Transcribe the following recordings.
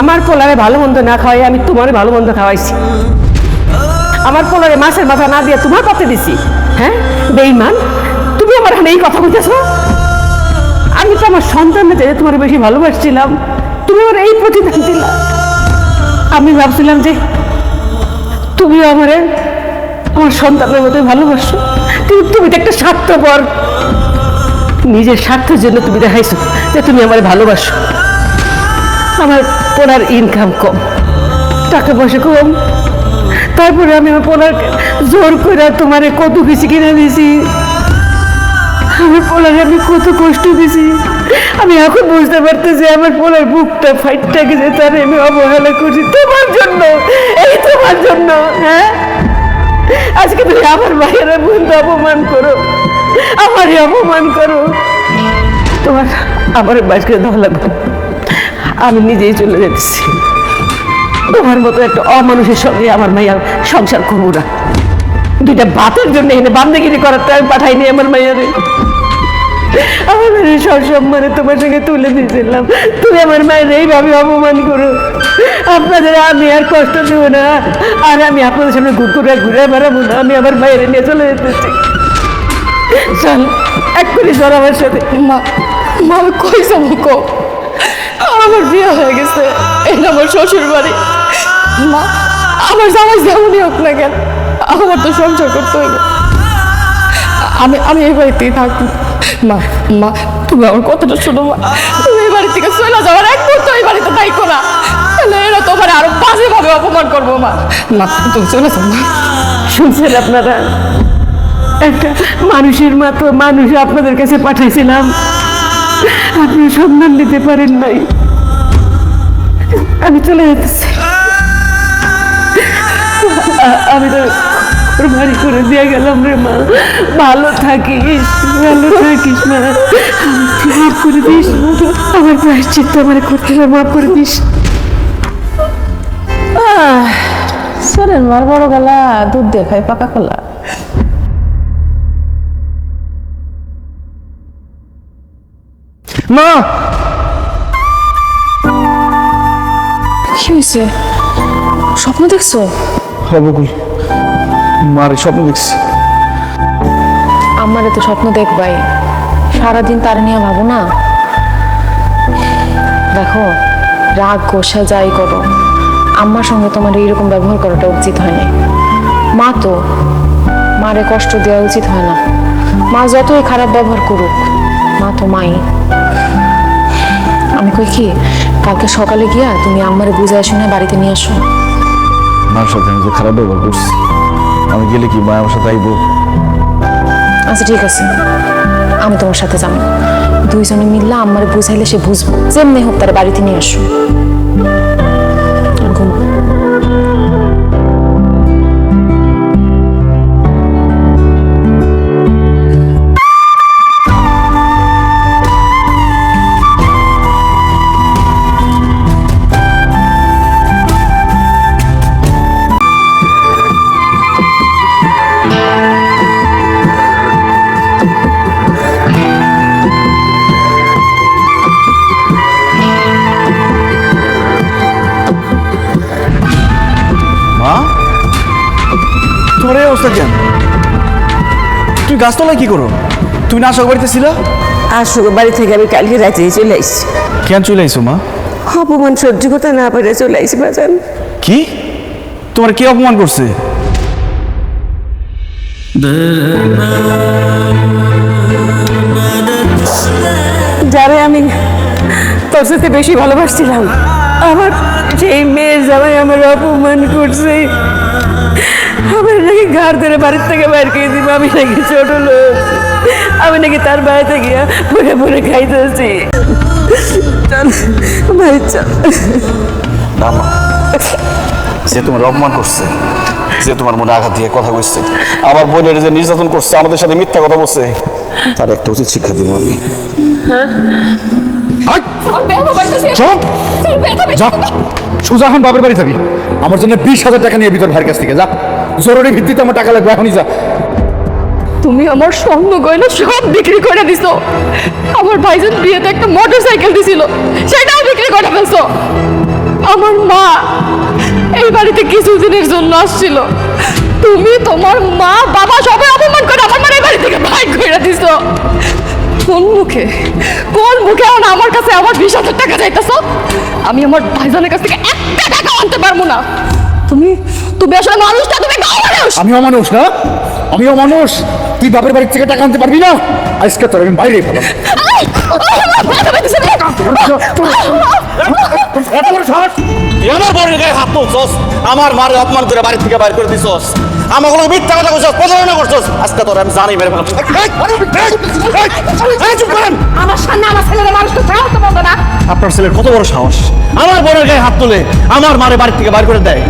আমার পোলারে ভালো মন্দ না খাওয়াই, আমি তোমারে ভালো মন্দ খাওয়াইছি। আমার পোলারে মাছের মাথা না দিয়ে তোমার পথে দিছি। হ্যাঁ? বেইমান তুমি আমার এখানে এই কথা বলতেছ? আমি তো আমার সন্তানদের চেয়ে তোমার বেশি ভালোবাসছিলাম। তুমি আমার এই প্রতিদান দিলা। আমি ভাবছিলাম যে তুমি আমারে আমার সন্তানের মতোই ভালোবাসো। কিন্তু তুমি তো একটা স্বার্থপর। নিজের স্বার্থের জন্য তুমি দেখাইছো যে তুমি আমার ভালোবাসো। আমার পোনার ইনকাম কম। টাকা পয়সা কম। তারপরে আমি আমার পোনার জোর করে তোমার কত কিছু কিনে দিয়েছি। আমার পোলারে আমি কত কষ্ট দিছি আমি এখন বুঝতে পারতেছি আমার পোলার বুকটা ফাইটটা গেছে, তার আমি অবহেলা করছি তোমার জন্য। এই তোমার জন্য হ্যাঁ? আজকে তুমি আমার ভাইয়েরা বন্ধু অপমান করো। আমারই অপমান করো। তোমার আমার বাসকে দেওয়া লাগবে আমি নিজেই চলে যেতেছি। তোমার মতো একটা অমানুষের সঙ্গে আমার মাইয়া সংসার করব না। দুইটা বাতের জন্য এনে বান্দাগিরি করার তো আমি পাঠাইনি আমার মাইয়ারে। আমার মায়ের তোমার সঙ্গে তুলে দিয়েছিলাম। তুমি আমার মায়ের এইভাবে অপমান করো। আপনাদের আমি আর কষ্ট দেব না। আর আমি আপনাদের সামনে ঘুর ঘুরে বেড়াবো না। আমি আমার বাইরে নিয়ে চলে যেতেছি। চল, এক করে আমার সাথে। মা মা, কই যাব আমার বিয়ে হয়ে গেছে এটা আমার শ্বশুর বাড়ি মা, আমার জামাই যেমনই হোক না কেন, আমার তো সংসার করতে হইব। আমি আমি এই বাড়িতেই থাকব। মা মা, তুমি আমার কথাটা শোনো, মা। তুমি এই বাড়ি থেকে চলে যাওয়ার এক মুহূর্ত এই বাড়িতে তাইকো না। তাহলে এরা তোমার আরও বাজেভাবে অপমান করব, মা। মা, তুমি চলে যাও, মা। শুনছেন আপনারা? একটা মানুষের মতো মানুষ আপনাদের কাছে পাঠাইছিলাম। আপনি সন্ধান নিতে পারেন নাই। আমি চলে যেতেছি আমি তো বাড়ি করে দিয়ে গেলাম রে মা। ভালো থাকিস ভালো থাকিস মা। মাফ করে দিস। আমার প্রায়শ্চিত্ত আমার করতে মাফ করে দিস। শোনেন মার বড় গলা দুধ দেখায় পাকা কলা। মা! কি হয়েছে স্বপ্ন দেখছ? হবকুল মার স্বপ্ন দেখছি। আমারে তো স্বপ্ন দেখবাই সারাদিন তার নিয়ে ভাবো না। দেখো রাগ গোসা যাই করো আম্মার সঙ্গে তোমার এইরকম ব্যবহার করাটা উচিত হয়নি। মা তো মারে কষ্ট দেওয়া উচিত হয় না। মা যতই খারাপ ব্যবহার করুক মা তো মাই। আমি কই কি কালকে সকালে গিয়া তুমি আম্মারে বুঝায় শুনে বাড়িতে নিয়ে আসো। মার সাথে আমি যে খারাপ ব্যবহার করছি আমি গেলে কি মা আমার সাথে আইব? আচ্ছা ঠিক আছে। আমি তোমার সাথে যাব। দুইজনে মিললে আম্মারে বুঝাইলে সে বুঝব। যেমনি হোক তার বাড়িতে নিয়ে আসো। অবস্থা কেন তুমি গাছতলায় কি করো? তুমি না আশা বাড়িতে ছিল? আসো বাড়ি থেকে আমি কালকে রাতে চলে আসছি। কেন চলে আইসো মা? অপমান সহ্য করতে না পেরে চলে আসি বাজান কি? তোমার কে অপমান করছে? যারে আমি তোর সাথে বেশি ভালোবাসছিলাম আমার সেই মেয়ের জামাই আমার অপমান করছে। আমার নাকি ঘর ধরে বাড়ির থেকে বাইর করে দিব আমি নাকি ছোট লোক। আমি নাকি তার বাড়িতে গিয়া পরে পরে খাইতেছি চল বাড়ি চল। না মা যে তোমার অপমান করছে যে তোমার মনে আঘাত দিয়ে কথা কইছে আমার বোনের যে নির্যাতন করছে আমাদের সাথে মিথ্যা কথা বলছে তার একটা উচিত শিক্ষা দিব আমি। চুপ যা। সোজা এখন বাপের বাড়ি যাবি। আমার জন্য বিশ হাজার টাকা নিয়ে ভিতর ভাইয়ের কাছ থেকে যা। জরুরি ভিত্তিতে আমার টাকা লাগবে এখনই যা। তুমি আমার স্বর্ণ গয়না সব বিক্রি করে দিছো। আমার ভাইজান বিয়েতে একটা মোটর সাইকেল দিছিল সেটাও বিক্রি করে ফেলছো। আমার মা এই বাড়িতে কিছুদিনের জন্য আসছিল। তুমি তোমার মা বাবা সবাই অপমান করে আমার মানে এই বাড়ি থেকে ভাই করে দিছো। কোন মুখে কোন মুখে এখন আমার কাছে আমার বিশ হাজার টাকা চাইতেছ আমি আমার ভাইজানের কাছ থেকে একটা টাকা আনতে পারব না তুমি তুমি আসলে মানুষটা তুমি মানুষ আমিও মানুষ না আমিও মানুষ তুই বাপের বাড়ির থেকে টাকা আনতে পারবি না আজকে তোর আমি বাইরে! আই, আমার বড় সাহস তুই আমার বোনের গায়ে হাত তুলছস আমার মারে অপমান করে বাড়ি থেকে বাইর করে দিছস আমাগুলো মিথ্যা কথা কইছস প্রতারণা করছস। আজকে তোর আমি জানি মেরে চুপ করেন। আমার সামনে আমার ছেলেরা মানুষকে সাহস তো না। আপনার ছেলের কত বড় সাহস? আমার বোনের গায়ে হাত তুলে আমার মারে বাড়ি থেকে বাইর করে দেয়।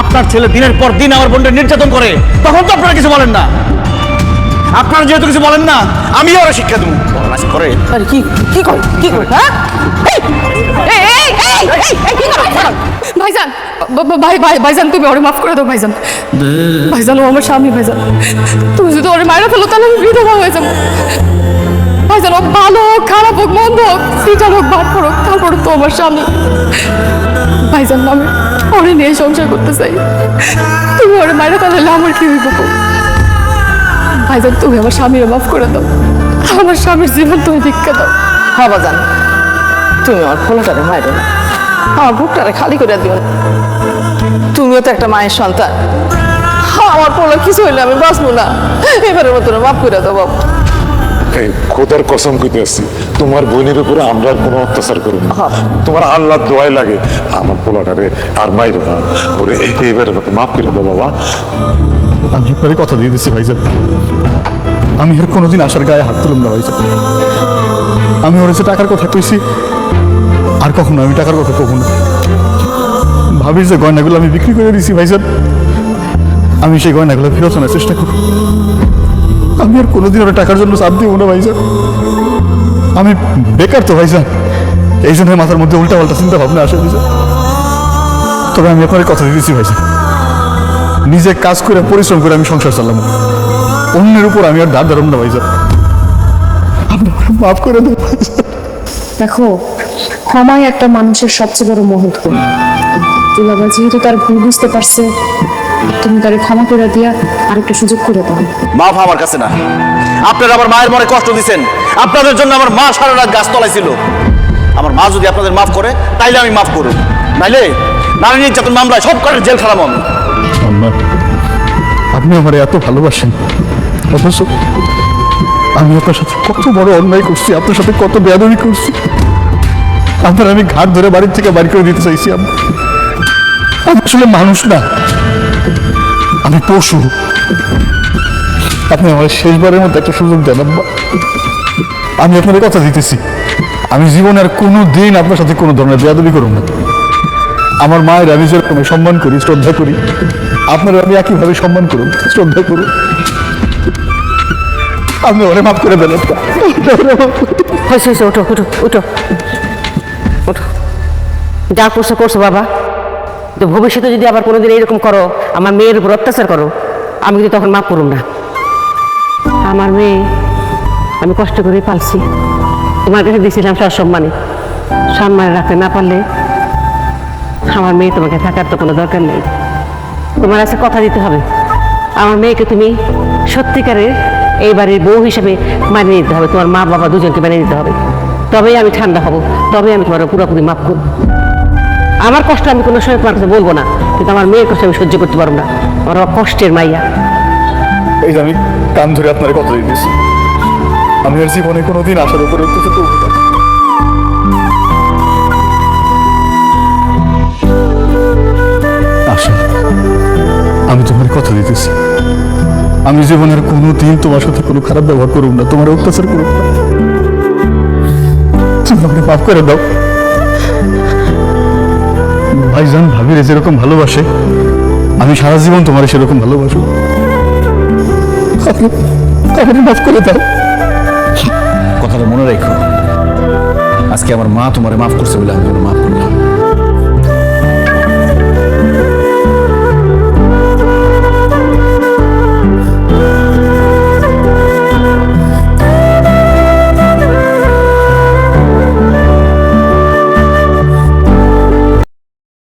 আপনার ছেলে দিনের পর দিন আমার বোনকে নির্যাতন করে। তখন তো আপনারা কিছু বলেন না। আপনারা যেহেতু কিছু বলেন না আমিও ওরা শিক্ষা দেবো। করে। আরে কি কি কর কি কর হ্যাঁ? ভাইজান ভাই ভাই ভাইজান তুমি ওরে মাফ করে দাও ভাইজান। ভাইজান ও আমার স্বামী ভাইজান। তুমি যদি ওরে মায়েরা ফেলো তাহলে আমি বিধবা হয়ে যাব। ভাইজান ও ভালো হোক খারাপ হোক মন্দ হোক সিটার হোক ভাট হোক তারপর তো আমার স্বামী। ভাইজান আমি ওরে নিয়ে সংসার করতে চাই। তুমি ওরে মায়েরা ফেলালে আমার কি হইব ভাইজান তুমি আমার স্বামীরে মাফ করে দাও। আমার স্বামীর জীবন তুমি ভিক্ষা দাও। হবা জান তুমি আমার খোলাটারে মায়ের না। আমার বুকটারে খালি করে দিও না। তুমিও তো একটা মায়ের সন্তান। আমার পোলা কিছু হইলে আমি বাঁচবো না। এবারের মতন মাফ করে দাও বাবু এই খোদার কসম কইতেছি তোমার বোনের উপরে আমরা কোনো অত্যাচার করব না। হ্যাঁ। তোমার আল্লাহ দোয়াই লাগে আমার পোলাটারে আর মাইরো না। ওরে এইবারে মতো মাফ করে দাও বাবা। আমি আপনাকে কথা দিয়ে দিচ্ছি ভাইজান। আমি এর কোনোদিন আসার গায়ে হাত তুলব না ভাইজান। আমি ওর যে টাকার কথা কইছি। আর কখনো, আমি টাকার কথা কখনো। না ভাবিস যে গয়নাগুলো আমি বিক্রি করে দিছি ভাইজান আমি সেই গয়নাগুলো ফেরত আনার চেষ্টা করব। আমি আর কোনোদিন ওরা টাকার জন্য চাপ দিব না ভাইজান আমি বেকার তো ভাইজান এই জন্য মাথার মধ্যে উল্টা পাল্টা চিন্তা ভাবনা আসে ভাইজান তবে আমি আপনার কথা দিয়েছি ভাইজান নিজে কাজ করে, পরিশ্রম করে আমি সংসার চালাম অন্যের উপর আমি আর ধার ধারম না ভাইজান আপনি আমাকে মাফ করে দেন দেখো ক্ষমাই একটা মানুষের সবচেয়ে বড় মুহূর্ত দুলাবা যেহেতু তার ভুল বুঝতে পারছে তুমি তারে ক্ষমা করে দিয়া আরেকটা সুযোগ করে দাও। মাফ আমার কাছে না। আপনারা আমার মায়ের মনে কষ্ট দিচ্ছেন আপনাদের জন্য আমার মা সারা রাত গাছ তলায় ছিল। আমার মা যদি আপনাদের মাফ করে তাইলে আমি মাফ করুন। নাইলে নারী নির্যাতন মামলায় সব করে জেল খারাপ আমি। আপনি আমার এত ভালোবাসেন। অথচ আমি আপনার সাথে কত বড় অন্যায় করছি আপনার সাথে কত বেয়াদবি করছি। আপনার আমি ঘাট ধরে বাড়ির থেকে বাড়ি করে দিতে চাইছি আমি আসলে মানুষ না। আমি পশু। আপনি আমার শেষবারের মধ্যে একটা সুযোগ দেন আমি আপনার কথা দিতেছি। আমি জীবনে আর কোনো দিন আপনার সাথে কোনো ধরনের বেয়াদবি করব না। আমার মায়ের আমি যেরকম সম্মান করি, শ্রদ্ধা করি, আপনার আমি একইভাবে সম্মান করুন শ্রদ্ধা করুন আপনি ওরে মাফ করে দেন ওঠো ওঠো ওঠো যা করছ করছ বাবা। তো ভবিষ্যতে যদি আবার কোনোদিন এরকম করো, আমার মেয়ের উপর অত্যাচার করো, আমি কিন্তু তখন মাফ করুম না। আমার মেয়ে, আমি কষ্ট করে পালছি। তোমার কাছে দিয়েছিলাম সব সম্মানে সম্মানে রাখতে না পারলে আমার মেয়ে তোমাকে থাকার তো কোনো দরকার নেই। তোমার কাছে কথা দিতে হবে। আমার মেয়েকে তুমি সত্যিকারের এই বাড়ির বউ হিসেবে মানিয়ে নিতে হবে। তোমার মা বাবা দুজনকে মানিয়ে নিতে হবে। তবেই আমি ঠান্ডা হব। তবেই আমি তোমার পুরোপুরি মাফ করব। আমার কষ্ট আমি কোনো সময় তোমার কাছে বলব না, কিন্তু আমার মেয়ের কষ্ট আমি সহ্য করতে পারব না। আমার কষ্টের মাইয়া। এই যে আমি কান ধরে আপনার কথা দিতেছি। আমি আর জীবনে কোনোদিন আসার উপরে অত্যাচার করব না। আশা, আমি তোমার কথা দিতেছি। আমি জীবনের কোনো দিন তোমার সাথে কোনো খারাপ ব্যবহার করুন না, তোমার অত্যাচার করুন না। তুমি আমাকে মাফ করে দাও। ভাইজান ভাবিরে যেরকম ভালোবাসে আমি সারা জীবন তোমার সেরকম ভালোবাসো আমাকে মাফ করে দাও। কথাটা মনে রেখো। আজকে আমার মা তোমারে মাফ করছে বলে আমি মাফ করলাম